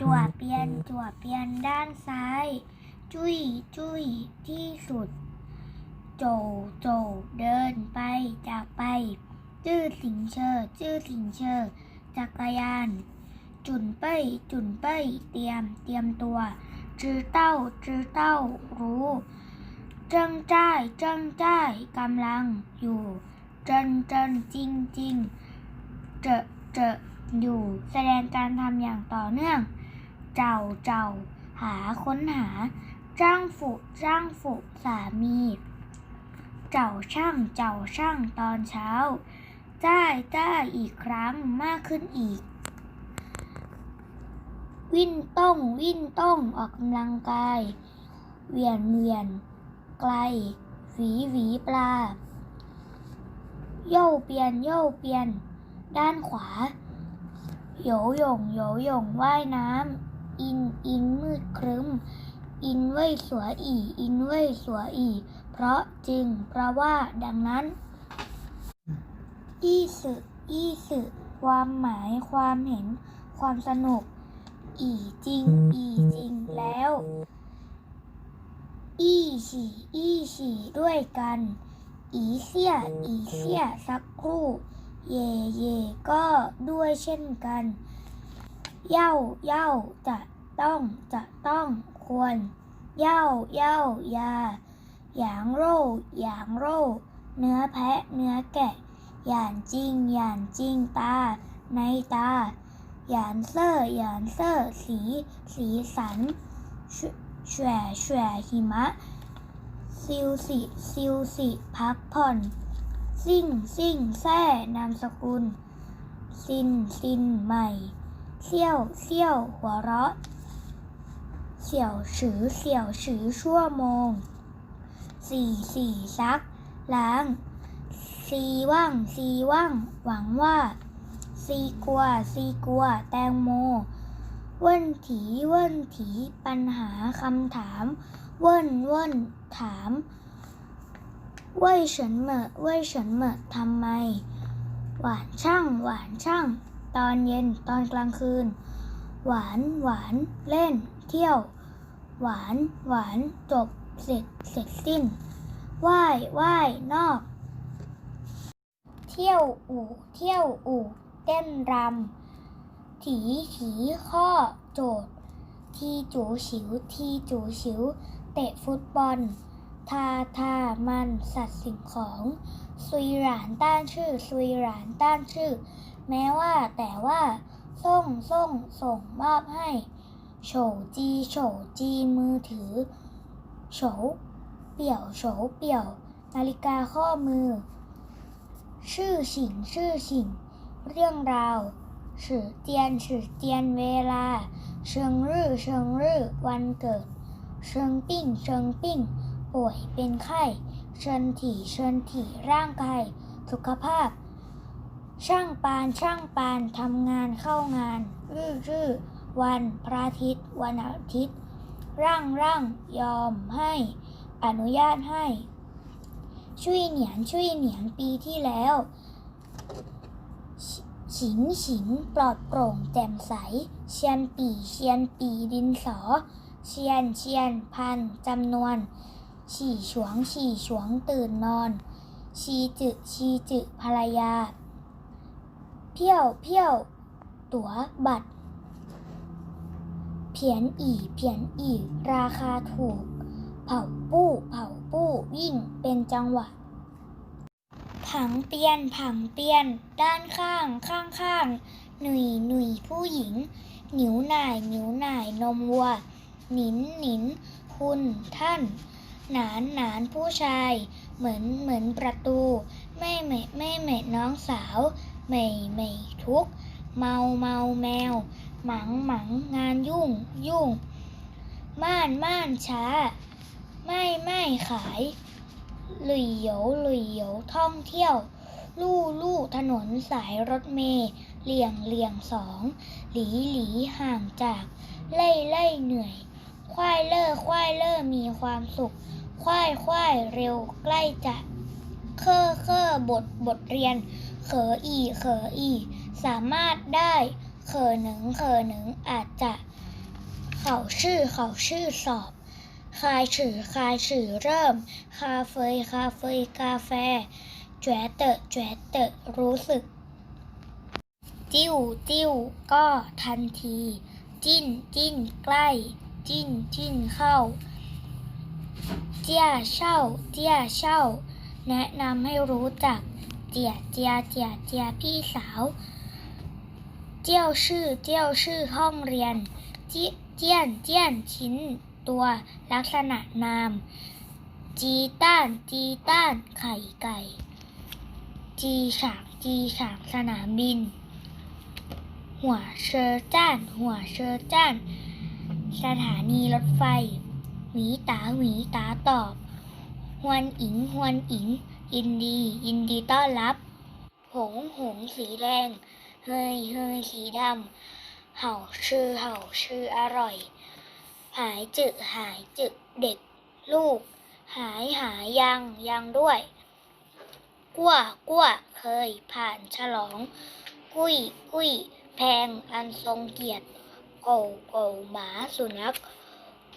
จั่วเปียนจั่วเปียนด้านซ้าย จุ้ยจุ้ยที่สุด โจโจเดินไปจากไป จื้อสิงเชอจื้อสิงเชอจักรยาน จุนเป้ยจุนเป้ยเตรียมเตรียมตัวจื้อเต้าจื้อเต้ารู้เจิ้งจ้ายเจิ้งจ้ายกำลังอยู่เจินเจินจริงจริงเจอเจออยู่แสดงการทำอย่างต่อเนื่อง เจ้าเจ้า หาค้นหา จ้างฝูจ้างฝูสามี เจ้าช่างเจ้าช่างตอนเช้า จ้ายจ้ายอีกครั้งมากขึ้นอีก วิ่นต้องวิ่นต้องออกกำลังกาย เวียนเวียน ไกล หวีหวีปลา โย่เปียนโย่เปียน ด้านขวาโยหยงโยหยงว่ายน้ำ อิน อินมืดครึ้ม อินเว่ยสัวอี อินเว่ยสัวอี เพราะจึง เพราะว่า ดังนั้น อีสึอีสึความหมาย ความเห็น ความสนุก อีจริง อีจริงแล้ว อี้ฉี่อี้ฉี่ด้วยกัน อีเสีย อีเสียสักครู่ เย่เย่ก็ด้วยเช่นกัน เย่าเย่าจะต้องจะต้องควร เย่าเย่ายาหยางโร่หยางโร่เนื้อแพะเนื้อแกะหยานจริงหยานจริงตา ในตาหยานเซอร์หยานเซอร์สี สีสันแฉแฉะแฉะหิมะ ซิวสิซิวสิพักผ่อน ซิ่งซิ่งแซ่นามสกุล ซินซินใหม่ เซี่ยวเซี่ยว หัวเราะ เสี่ยวฉือเสี่ยวฉือชั่วโมง สี่สี่ซัก ล้าง ซีว่างซีว่าง หวังว่า ซีกัวซีกัว แตงโม เว่นถีเว่นถี ปัญหาคำถาม เว่นเว่นถามเว่ยเฉินเหมอเว่ยเฉินเหมอทำไม หวานช่าง หวานช่าง ตอนเย็นตอนกลางคืน หวานหวานเล่น เที่ยว หวานหวานจบเสร็จเสร็จสิ้นว่ายว่ายนอก เที่ยวอู่เที่ยวอู่เต้นรำถีถีข้อโจทย์ ทีจูฉิว ทีจูฉิว เตะฟุตบอล ทาทามันสัตว์สิ่งของ ซุยหรานต้านชื่อ ซุยหรานต้านชื่อ แม้ว่าแต่ว่าส่งส่งส่งมอบให้โฉจีโฉจีมือถือโฉเปี่ยวโฉเปี่ยว นาฬิกาข้อมือ ชื่อฉิงชื่อฉิง เรื่องราวฉือเตียนฉือเตียนเวลา เชิงรื่อเชิงรื่อวันเกิด เชิงปิ้งเชิงปิ้ง ป่วยเป็นไข้ เชิญถี่เชิญถี่ร่างกาย สุขภาพ ช่างปานช่างปานทำงานเข้างาน รื่อรื่อวันพระอาทิตย์ วันอาทิตย์ ร่างร่างยอมให้ อนุญาตให้ ช่วยเหนียนช่วยเหนียนปีที่แล้ว ฉินฉินปลอดโปร่งแจ่มใส เชียนปีเชียนปีดินสอ เชียนเชียนพันจำนวน ฉี่ฉวงฉี่ฉวงตื่นนอน ชีจึชีจึภรรยา เพี้ยวเพี้ยว ตั๋วบัตร เพียนอีเพียนอี ราคาถูก เผาปู้ เผาปู้ วิ่งเป็นจังหวะ ผังเปียน ผังเปียน ด้านข้าง ข้างข้าง หนุ่ยหนุ่ยผู้หญิง หนิวหน่ายหนิวหน่าย นมวัว หนินหนิน คุณท่าน หนานหนานผู้ชาย เหมือนเหมือนประตู ไม่เหม่ไม่เหม่น้องสาว เหม่เหม่ทุกเมาเมาแมว หมังหมังงานยุ่งยุ่ง ม่านม่านช้า ไม่ไม่ขายหลุยเหยวหลุยเหยวท่องเที่ยว ลู่ลู่ถนนสายรถเมล์เลี่ยงเหลี่ยงสองหลีหลีห่างจากเล่เล่เหนื่อย ควายเล่อควายเล่อมีความสุข ควายควายเร็วใกล้จะเคอเคอบทบทเรียน เขออีเขออี สามารถได้ เขอหนึ่งเขอหนึ่งอาจจะ เขาชื่อเขาชื่อสอบ คายฉือคายฉือเริ่ม คาเฟยคาเฟยกาแฟแจวเตะแจวเตะรู้สึก จิ้วจิ้วก็ทันที จิ้นจิ้นใกล้ จิ้นจิ้นเข้า เจียเช่าเจียเช่า แนะนำให้รู้จัก เจียเจียเจียเจียพี่สาว เจียวชื่อเจียวชื่อห้องเรียน เจีเจียนเจียนชิ้นตัวลักษณะนาม จีต้าน จีต้าน ไข่ไก่ จีฉางจีฉางสนามบิน หัวเชอจ้าน หัวเชอจ้าน สถานีรถไฟ หวีตาหวีตาตอบฮวนอิงฮวนอิง ยินดี ยินดีต้อนรับ หงหงสีแดงเฮยเฮยสีดำ เห่าชื่อเห่าชื่ออร่อย หายจึหายจึเด็ก ลูก หายหายยังยังด้วยกั้วกั้วเคยผ่านฉลอง กุ้ยกุ้ยแพงอันทรงเกียรติโกโกหมาสุนัข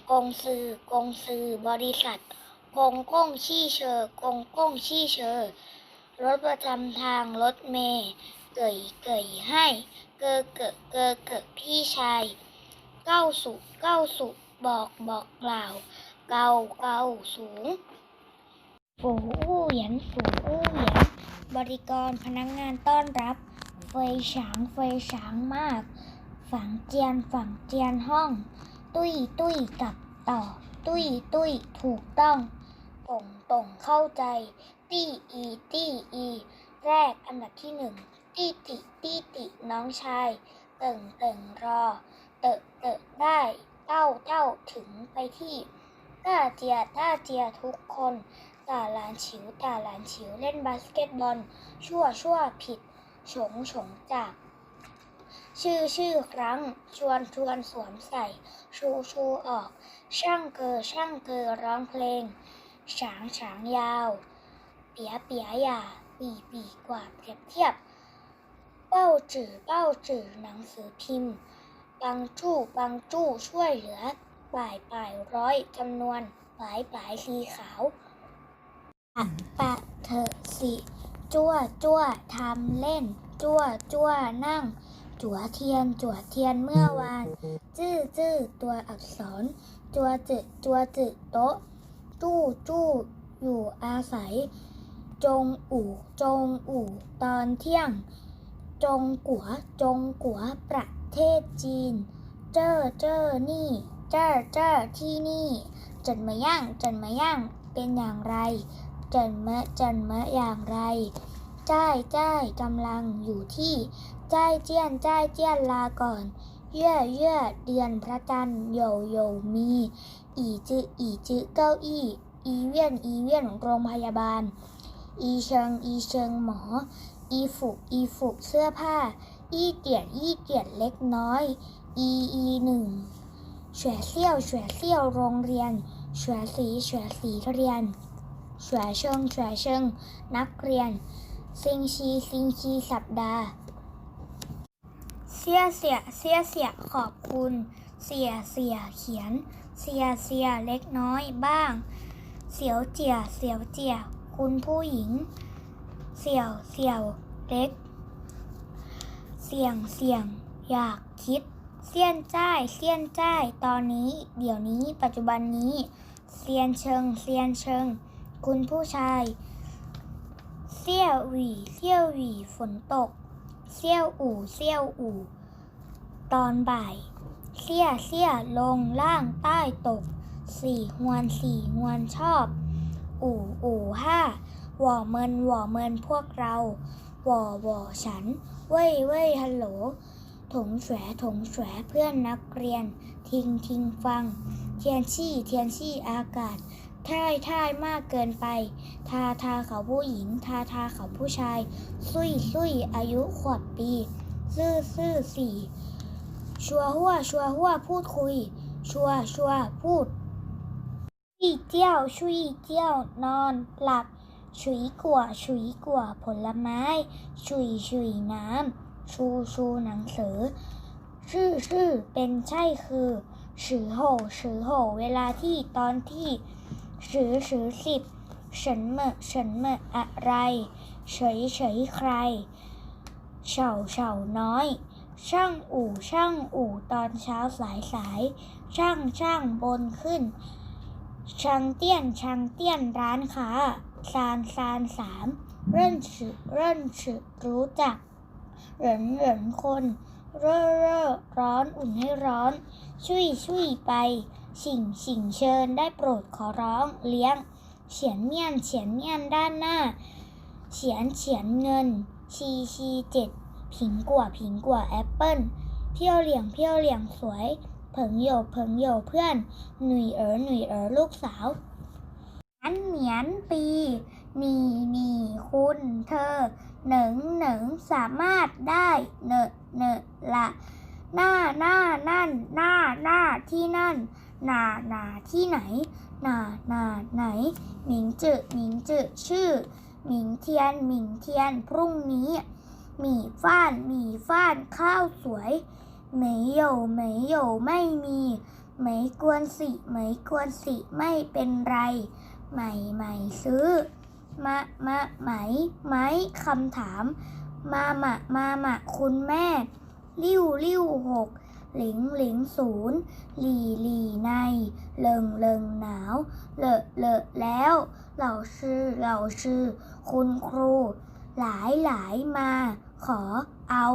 กงซือกงซือบริษัท กงก้งชี่เชอกงก้งชี่เชอ รถประจำทางรถเมย์เกยเกยให้ เกอเกะเกอเกะพี่ชาย เก้าสุเก้าสุบอกบอกกล่าว เกาเกาสูงฝูอู้เหยียนฝูอู้เหยียนบริกรพนักงานต้อนรับ เฟยฉางเฟยฉางมาก ฝังเจียนฝังเจียนห้อง ตุ้ยตุ้ยกับต่อ ตุ้ยตุ้ยถูกต้อง ต่งต่งเข้าใจ ตี้อีตี้อี แรกอันดับที่หนึ่งตี้ติตี้ติน้องชาย เติ่งเติ่งรอ เตอะเตอะได้เต้าเต้าถึงไปที่ต้าเจียต้าเจียทุกคนตาหลานฉิวตาหลานฉิวเล่นบาสเกตบอล ชั่วชั่วผิด ฉงฉงจาก ชื่อชื่อครั้ง ชวนชวนสวมใส่ ชูชูออก ช่างเกอช่างเกอร้องเพลง ฉางฉางยาว เปียเปียหยาปีปีกว่าเปรียบเทียบ เป้าจื่อเป้าจื่อหนังสือพิมพ์ ปังจู้ปังจู้ช่วยเหลือป่ายป่ายร้อยจำนวนปลายปลายสีขาวปะปะเถอะสิจั่วจั่วทำเล่น จั่วจั่วนั่ง จั่วเทียน จั่วเทียนเมื่อวาน จื้อจื้อตัวอักษร จั่วจึจั่วจึโต๊ะ จู้จู้อยู่อาศัย จงอู่จงอู่ตอนเที่ยง จงกัวจงกัวประเทศจีน เจ้อเจ้อนี่ เจ้อเจ้อที่นี่จันมาย่างจันมาย่างเป็นอย่างไร จันมะจันมะอย่างไรจ้ายจ้ายกำลังอยู่ที่จ้ายเจี้ยนจ้ายเจี้ยนลาก่อน เย่อเย่อเดือนพระจันทร์โยโยมี อีจืออีจือเก้าอี้อีเวียนอีเวียนโรงพยาบาล อีเชิงอีเชิงหมอ อีฝุกอีฝุกเสื้อผ้า อีเตียนอีเตียนเล็กน้อย อีอีหนึ่งเฉวเซี่ยวเฉวเซี่ยวโรงเรียนเฉวสีเฉวสีเรียนเฉวเชิงเฉวเชิงนักเรียนซิงชีซิงชีสัปดาห์เสียเสียเสียเสียขอบคุณ เสียเสียเขียน เสียเสียเล็กน้อยบ้าง เสียวเจียเสียวเจียคุณผู้หญิง เสี่ยวเสี่ยวเล็ก เสี่ยงเสี่ยงอยากคิด เสี้ยนจ้ายเสี้ยนจ้ายตอนนี้ เดี๋ยวนี้ปัจจุบันนี้เซียนเชิงเซียนเชิง คุณผู้ชายเสี่ยวหวีเสี่ยวหวีฝนตกเสี่ยวอู่เสี่ยวอู่ ตอนบ่าย สี่ยเสี่ยลงล่างใต้ตก สี่หวนสี่หวนชอบ อู่อู่ห้าหว่อเมินหว่อเมินพวกเราหว่อหว่อฉัน เว้ยเว้ยฮัลโหล ถงแฉถงแฉเพื่อนนักเรียน ทิ้งทิ้งฟัง เทียนชี่เทียนชี่อากาศท่ายท่ายมากเกินไป ทาทาเขาผู้หญิง ทาทาเขาผู้ชาย ซุยซุยอายุขวบปี ซื่อซื่อสี่ ชัวหัวชัวหัวพูดคุย ชัวชัวพูดชุยเจี้ยวชุยเจี้ยวนอนหลับ ฉุยกัวฉุยกัวผลไม้ ฉุยฉุยน้ำ ชูชูหนังสือ ชื่อชื่อเป็นใช่คือสือโหสือโหเวลาที่ตอนที่สือสือสิบฉันเมื่อฉันเมื่ออะไร เฉยเฉยใครเฉาเฉาน้อย ช่างอู่ช่างอู่ตอนเช้าสายสาย ช่างช่างบนขึ้นช่างเตี้ยนช่างเตี้ยนร้านค้าซานซานสามเริ่นสือเริ่นสือรู้จัก เหรินเหรินคนเร่อเร่อร้อนอุ่นให้ร้อน ช่วยช่วยไป สิ่งสิ่งเชิญได้โปรดขอร้องเลี้ยง เฉียนเมียนเฉียนเมียนด้านหน้า เฉียนเฉียนเงินชีชีเจ็ด ผิงกัวผิงกัวแอปเปิ้ลเพี้ยวเหลี่ยงเพี้ยวเหลี่ยงสวย เผิงโยเผิงโยเพื่อน หนุ่ยเอ๋อหนุ่ยเอ๋อลูกสาวอันเหมียนปีหนีหนีคุณเธอเหนิงเหนิงสามารถได้เนอะเนอะละหน้าหน้านั่นหน้าหน้าที่นั่น หนาหนาที่ไหน หนาหนาไหน หมิงจืหมิงจืชื่อ หมิงเทียนหมิงเทียนพรุ่งนี้ หมี่ฟ้านหมี่ฟ้านข้าวสวยเหมยโยเหมยโยไม่มีเหมยกวนสิเหมกวนสิไม่เป็นไรใหม่ใหม่ซื้อ มะมะไหมไหมคำถาม มามะมามะคุณแม่ ลิ้วลิ้วหกหลิงหลิงศูนย์หลีหลีในเลิงเลิงหนาว เลอะเลอะแล้ว เหล่าชื่อเหล่าชื่อ คุณครู หลายหลายมา ขอเอา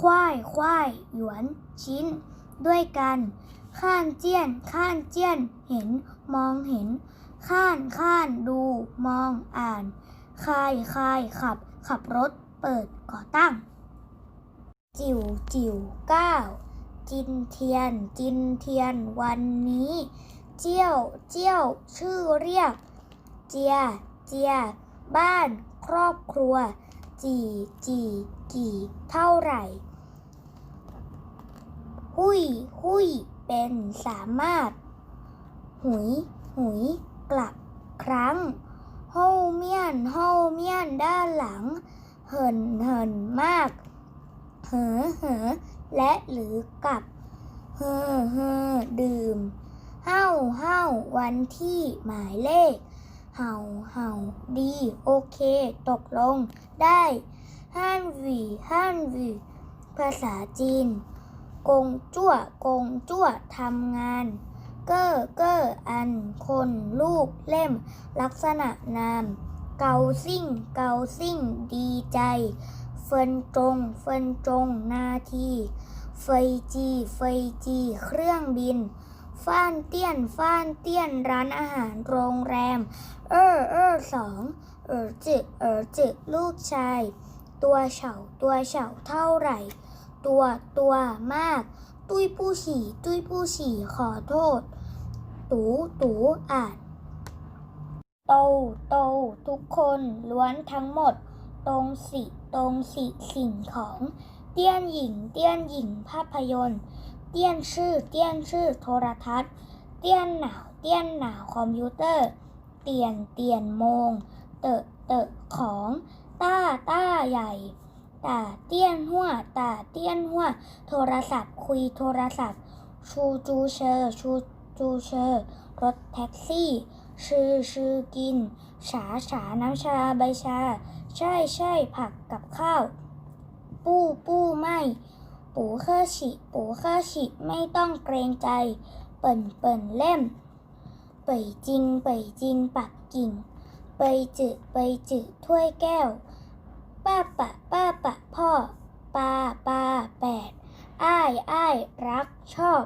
ควายควายหยวนชิ้น ด้วยกัน ข้านเจี้ยน ข้านเจี้ยน เห็นมองเห็น ข้านข้านดูมองอ่านคายคายขับ ขับรถเปิดก่อตั้ง จิ๋วจิ๋วก้าวจินเทียน จินเทียนวันนี้ เจี้ยว เจี้ยว ชื่อเรียก เจีย เจีย บ้าน รอบครัว จีจีกี่เท่าไหร่ หุยหุยเป็นสามารถ หุยหุยกลับครั้งโฮเมียนโฮเมียนด้านหลัง เหินเหินมาก เหอเหอและหรือกับเฮอเฮอดื่มเฮ้าเฮ้าวันที่หมายเลข เห่าเห่าดี โอเค ตกลง ได้ฮั่นหวีฮั่นหวีภาษาจีน กงจั่วกงจั่วทำงาน เก้อเก้ออัน คนลูกเล่ม ลักษณะนาม เกาซิ่ง เกาซิ่ง ดีใจ เฟินจง เฟินจง นาที เฟยจี เฟยจี เครื่องบิน ฟ้านเตี้ยนฟ้านเตี้ยนร้านอาหารโรงแรม เออเออสองเออจึเออจึลูกชาย ตัวเฉาตัวเฉาเท่าไหร่ ตัวตัวมาก ตุ้ยผู้ฉี่ตุ้ยผู้ฉี่ขอโทษ ตูตูอ่านโตโตทุกคนล้วนทั้งหมด ตรงสิตรงสิสิ่งของ เตี้ยนหญิงเตี้ยนหญิงภาพยนตร์ เตี้ยนชื่อ เตี้ยนชื่อ โทรทัศน์ เตี้ยนหนาว เตี้ยนหนาว คอมพิวเตอร์ เตียน เตียนโมง เตอะเตอะของ ต้า ต้า ใหญ่ตาเตี้ยนหัวตาเตี้ยนหัวโทรศัพท์ คุยโทรศัพท์ ชูจูเชอร์ ชูจูเชอร์ รถแท็กซี่ ชื่อชื่อกิน ฉาฉาน้ำชาใบชา ใช่ใช่ผักกับข้าว ปู้ปู้ไม่ ปูเคอฉิปูเคอฉิไม่ต้องเกรงใจ เปิ่นเปิ่นเล่ม เป่ยจริง เป่ยจริงปักกิ่ง เปยจือเปยจืถ้วยแก้ว ป้าปะป้าปะพ่อปาปาแปดอ้ายอ้ายรักชอบ